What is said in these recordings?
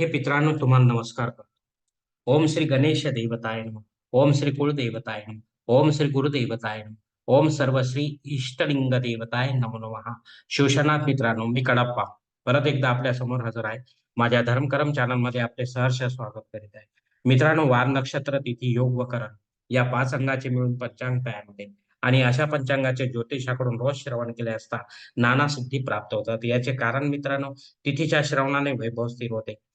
हे पित्रांनो तुम्हाला नमस्कार करतो. ओम श्री गणेश देवताय नम. ओम श्री कुळदेवताय नम. ओम श्री गुरुदेवताय नम. ओम सर्व श्री इष्टलिंग देवताय नमो नमः. शिवशनाथ मित्रांनो मी कडप्पा. परत एकदा आपल्यासमोर हजर आहे. माझ्या धर्मकरम चॅनलमध्ये आपले सहर्ष स्वागत करीत आहे. मित्रांनो वार नक्षत्र तिथी योग व करण या पाच अंगाचे मिळून पंचांग तयार होते. आणि अशा पंचांगाचे ज्योतिषाकडून रोज श्रवण केले असता नाना सिद्धी प्राप्त होतात. याचे कारण मित्रांनो तिथीच्या श्रवणाने वैभव स्थिर होते.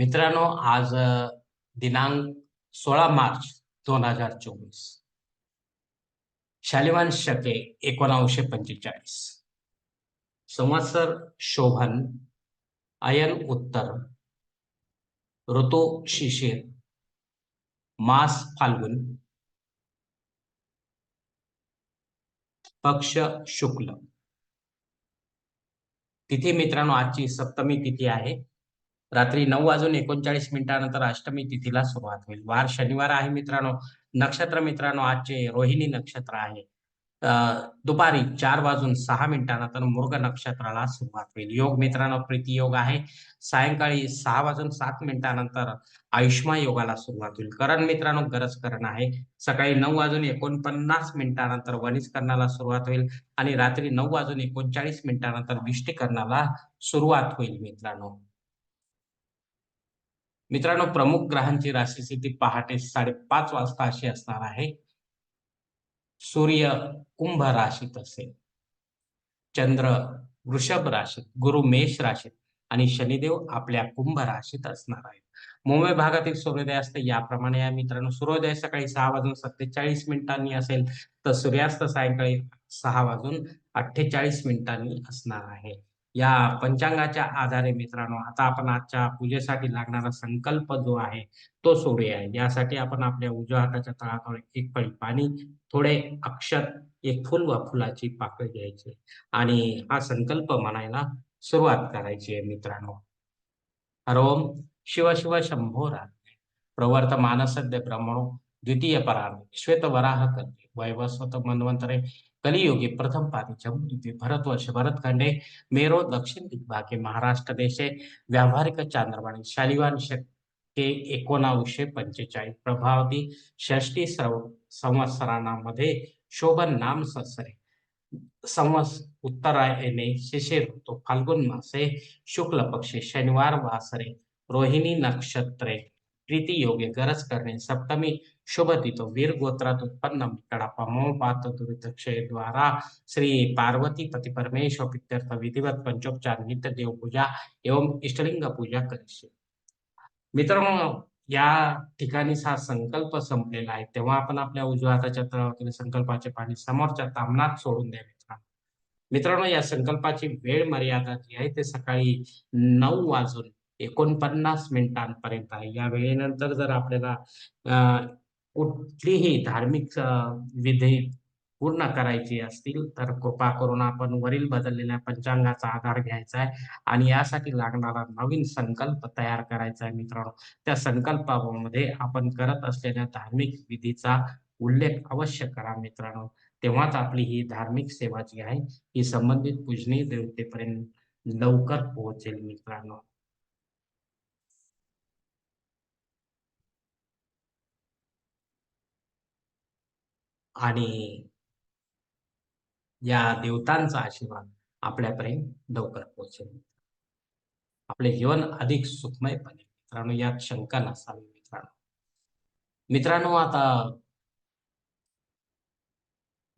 मित्रांनो आज दिनांक सोळा मार्च दोन हजार चोवीस. शालिवान शके एकोणावीसशे पंचेचाळीस. संवत्सर शोभन अयन उत्तर ऋतू शिशिर मास फाल्गुन पक्ष शुक्ल. तिथी मित्रांनो आजची सप्तमी तिथी आहे. रात्री नऊ वाजून एकोणचाळीस मिनिटानंतर अष्टमी तिथीला सुरुवात होईल. वार शनिवार आहे मित्रांनो. नक्षत्र मित्रांनो आजचे रोहिणी नक्षत्र आहे. दुपारी चार वाजून सहा मिनिटानंतर मृग नक्षत्राला सुरुवात होईल. योग मित्रांनो प्रीती योग आहे. सायंकाळी सहा वाजून सात मिनिटानंतर आयुष्मा योगाला सुरुवात होईल. करण मित्रांनो गरज करण आहे. सकाळी नऊ वाजून एकोणपन्नास मिनिटानंतर वनिजकरणाला सुरुवात होईल आणि रात्री नऊ वाजून एकोणचाळीस मिनिटानंतर विष्टीकरणाला सुरुवात होईल मित्रांनो. मित्रांनो प्रमुख ग्रहांची राशीस्थिती पहाटे साडेपाच वाजता अशी असणार आहे. सूर्य कुंभ राशीत असेल. चंद्र वृषभ राशीत गुरु मेष राशीत आणि शनिदेव आपल्या कुंभ राशीत असणार आहेत. मुंबई भागातील सूर्योदय असते याप्रमाणे या मित्रांनो सूर्योदय सकाळी सहा वाजून सत्तेचाळीस मिनिटांनी असेल तर सूर्यास्त सायंकाळी सहा वाजून अठ्ठेचाळीस मिनिटांनी असणार आहे. या पंचांगाच्या आधारे मित्रांनो आता आपण आजच्या पूजेसाठी लागणारा संकल्प जो आहे तो सोडूया. यासाठी आपण आपल्या उजव्या हाताच्या तळाकडे एक पळी पाणी थोडे अक्षर एक फुल व फुलाची पाकळी घ्यायची. आणि हा संकल्प म्हणायला सुरुवात करायची आहे मित्रांनो. हरोम शिव शिव शंभो प्रवर्त मानसद्य ब्रह्मणो द्वितीय पराणे श्वेत वराह करते वैवस्वत मनवंतरे कलियुगी प्रथम पादी जम्मू भरतवर्ष भरतखंडे मेरो दक्षिण दिग्भागे महाराष्ट्र देशे व्यावहारिक चांद्रवाणी शालिवान शक्के एकोणावीसशे पंचेचाळीस प्रभावती षष्टी संवत्सरांमध्ये शोभन नाम ससरे संवस उत्तरायणे शिशिर ऋतू फाल्गुन मासे शुक्ल पक्षी शनिवार वासरे रोहिणी नक्षत्रे प्रीती योगे गरज करणे सप्तमी शुभ तिथो वीर गोत्रात उत्पन्न कडापा मोपात क्षय द्वारा श्री पार्वती पती परमेश्वर पित्यर्थ विधिवत पंचोपचार नित्य देव पूजा एवं इष्टलिंग पूजा करीशे मित्रांनो या ठिकाणी हा संकल्प संपलेला आहे. तेव्हा आपण आपल्या उजव्या हाताच्या तळावरील संकल्पाचे पाणी समोरच्या तामनात सोडून द्या मित्रांनो. मित्रांनो या संकल्पाची वेळ मर्यादा जी आहे ते सकाळी नऊ वाजून एकोणपन्नास मिनिटांपर्यंत आहे. या वेळेनंतर जर आपल्याला कुठलीही धार्मिक विधी पूर्ण करायची असतील तर कृपा करून आपण वरील बदललेल्या पंचांगाचा आधार घ्यायचा आहे आणि यासाठी लागणारा नवीन संकल्प तयार करायचा आहे मित्रांनो. त्या संकल्पामध्ये आपण करत असलेल्या धार्मिक विधीचा उल्लेख अवश्य करा मित्रांनो. तेव्हाच आपली ही धार्मिक सेवा जी आहे ही संबंधित पूजनीय देवतेपर्यंत लवकर पोहोचेल मित्रांनो. आणि या देवतांचा आशीर्वाद आपल्यापर्यंत लवकर पोहोचेल. आपले जीवन अधिक सुखमय बनेल. मित्रांनो यात शंका नसावी मित्रांनो. मित्रांनो आता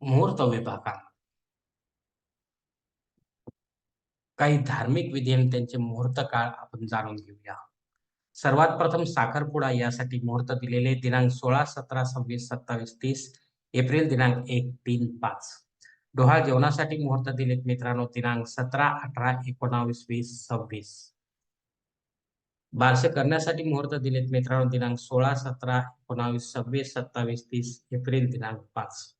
मुहूर्त विभागामध्ये काही धार्मिक विधी आणि त्यांचे मुहूर्त काळ आपण जाणून घेऊया. सर्वात प्रथम साखरपुडा यासाठी मुहूर्त दिलेले दिनांक सोळा सतरा सव्वीस सत्तावीस तीस एप्रिल दिनांक एक तीन पाच. डोहा जेवणासाठी मुहूर्त दिलेत मित्रांनो दिनांक सतरा अठरा एकोणावीस वीस सव्वीस. बारसे करण्यासाठी मुहूर्त दिलेत मित्रांनो दिनांक सोळा सतरा एकोणावीस सव्वीस सत्तावीस तीस एप्रिल दिनांक पाच.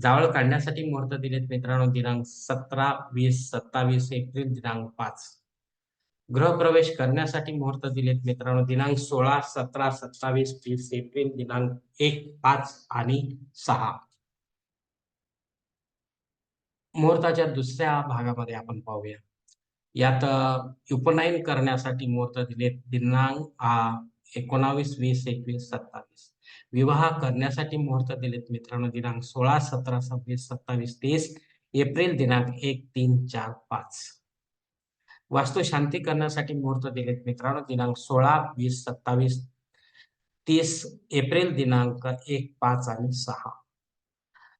जावळ काढण्यासाठी मुहूर्त दिलेत मित्रांनो दिनांक सतरा वीस सत्तावीस एप्रिल दिनांक पाच. गृहप्रवेश करण्यासाठी मुहूर्त दिलेत मित्रांनो. दिनांक सोळा सतरा सत्तावीस तीस एप्रिल दिनांक एक पाच आणि सहा. मुहूर्ताच्या दुसऱ्या भागामध्ये आपण पाहूया. यात उपनयन करण्यासाठी मुहूर्त दिलेत दिनांक एकोणावीस वीस एकवीस सत्तावीस. विवाह करण्यासाठी मुहूर्त दिलेत मित्रांनो. दिनांक सोळा सतरा सव्वीस सत्तावीस तीस एप्रिल दिनांक एक तीन चार पाच. वास्तू शांती करण्यासाठी मुहूर्त दिलेत. मित्रांनो दिनांक सोळा वीस सत्तावीस तीस एप्रिल दिनांक एक पाच आणि सहा.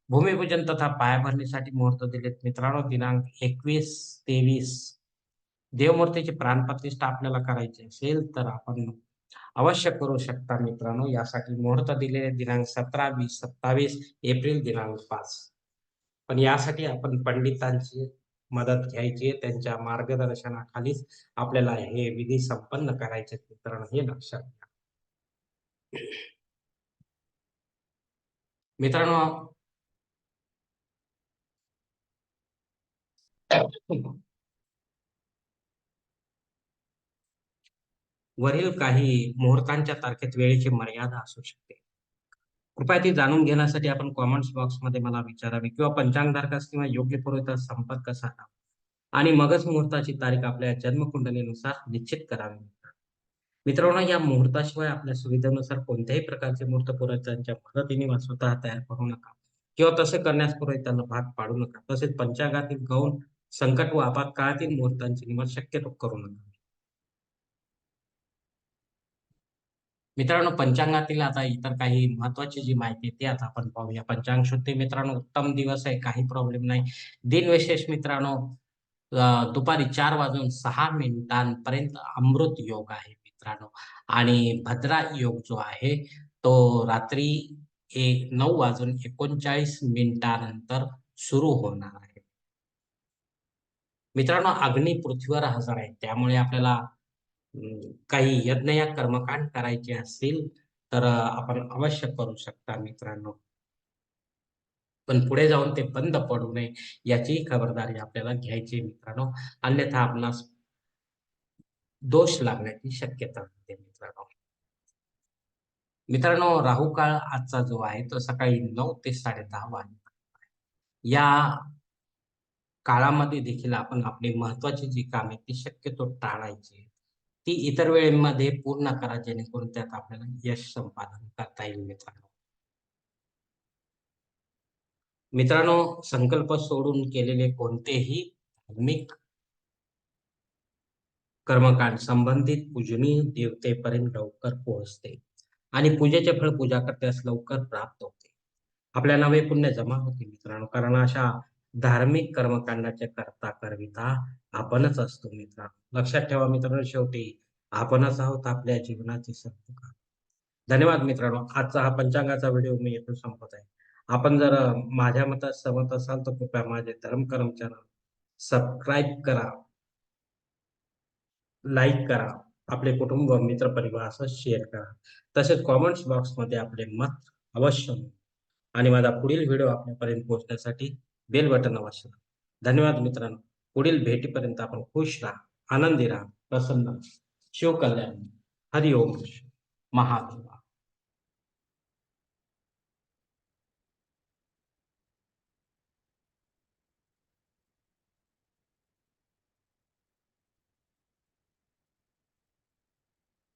भूमिपूजन तथा पायाभरणीसाठी मुहूर्त दिलेत. मित्रांनो दिनांक एकवीस तेवीस देवमूर्तीची प्राणप्रतिष्ठा आपल्याला करायची असेल तर आपण अवश्य करू शकता मित्रांनो. यासाठी मुहूर्त दिलेले दिनांक सतरा वीस सत्तावीस एप्रिल दिनांक पाच. पण यासाठी आपण पंडितांची मदत घ्यायची त्यांच्या मार्गदर्शनाखालीच आपल्याला हे विधी संपन्न करायचे मित्रांनो हे लक्षात घ्या. मित्रांनो वरील काही मुहूर्तांच्या तारखेत वेळेची मर्यादा असू शकते. कृपया ती जाणून घेण्यासाठी आपण कॉमेंट्स बॉक्समध्ये मला विचारावी किंवा पंचांगधारकास किंवा योग्य पुरोहितास संपर्क साधा. आणि मगच मुहूर्ताची तारीख आपल्या जन्मकुंडलीनुसार निश्चित करावी. मित्रांनो या मुहूर्ताशिवाय आपल्या सुविधेनुसार कोणत्याही प्रकारचे मुहूर्त पुरोहितांच्या मदतीने वा स्वतः तयार करू नका. किंवा तसे करण्यास पुरोहितांना भाग पाडू नका. तसेच पंचांगातील गौण संकट व आपातकाळातील मुहूर्तांची निवड शक्यतो करू नका. मित्रांनो पंचांगातील आता इतर काही महत्वाची जी माहिती ती आता आपण पाहूया. पंचांग शुद्धी मित्रांनो उत्तम दिवस आहे काही प्रॉब्लेम नाही. दिनविशेष मित्रांनो दुपारी चार वाजून सहा मिनिटांपर्यंत अमृत योग आहे मित्रांनो. आणि भद्रा योग जो आहे तो रात्री एक नऊ वाजून एकोणचाळीस मिनिटानंतर सुरू होणार आहे. मित्रांनो अग्नी पृथ्वीवर हजर आहे. त्यामुळे आपल्याला काही यज्ञ या कर्मकांड करायचे असतील तर आपण अवश्य करू शकता मित्रांनो. पण पुढे जाऊन ते बंद पडू नये याची खबरदारी आपल्याला घ्यायची मित्रांनो. अन्यथा आपणास दोष लागण्याची शक्यता असते मित्रांनो. मित्रांनो राहू काळ आजचा जो आहे तो सकाळी नऊ ते साडे दहा वाजता या काळामध्ये देखील आपण आपली महत्वाची जी कामे ती शक्यतो टाळायची ती इतर वेळेमध्ये पूर्ण करा जेणेकरून त्यात आपल्याला यश संपादन करता येईल मित्रांनो. मित्रांनो संकल्प सोडून केलेले कोणतेही धार्मिक कर्मकांड संबंधित पूजनीय देवतेपर्यंत लवकर पोहोचते आणि पूजेचे फळ पूजा करत्यास लवकर प्राप्त होते. आपल्या नवे पुण्य जमा होते मित्रांनो कारण अशा धार्मिक कर्मकांडाच्या करता करविता आपणच असतो मित्रांनो लक्षात ठेवा मित्रांनो शेवटी आपणच आहोत आपल्या जीवनाचे सर्व धन्यवाद मित्रांनो. आजचा हा पंचांगाचा व्हिडिओ मी येथून संपत आहे. आपण जर माझ्या मतात सहमत असाल तर कृपया माझे धर्म कर्मचार चॅनल सबस्क्राईब करा. लाईक करा. आपले कुटुंब मित्र परिवार शेअर करा. तसेच कॉमेंट्स बॉक्समध्ये आपले मत अवश्य आणि माझा पुढील व्हिडिओ आपल्यापर्यंत पोहोचण्यासाठी बेल बटन अवश्य धन्यवाद मित्रांनो. पुढील भेटीपर्यंत आपण खुश राहा आनंदी राहा प्रसन्न शिवकल्याण हरिओम. महादेवा.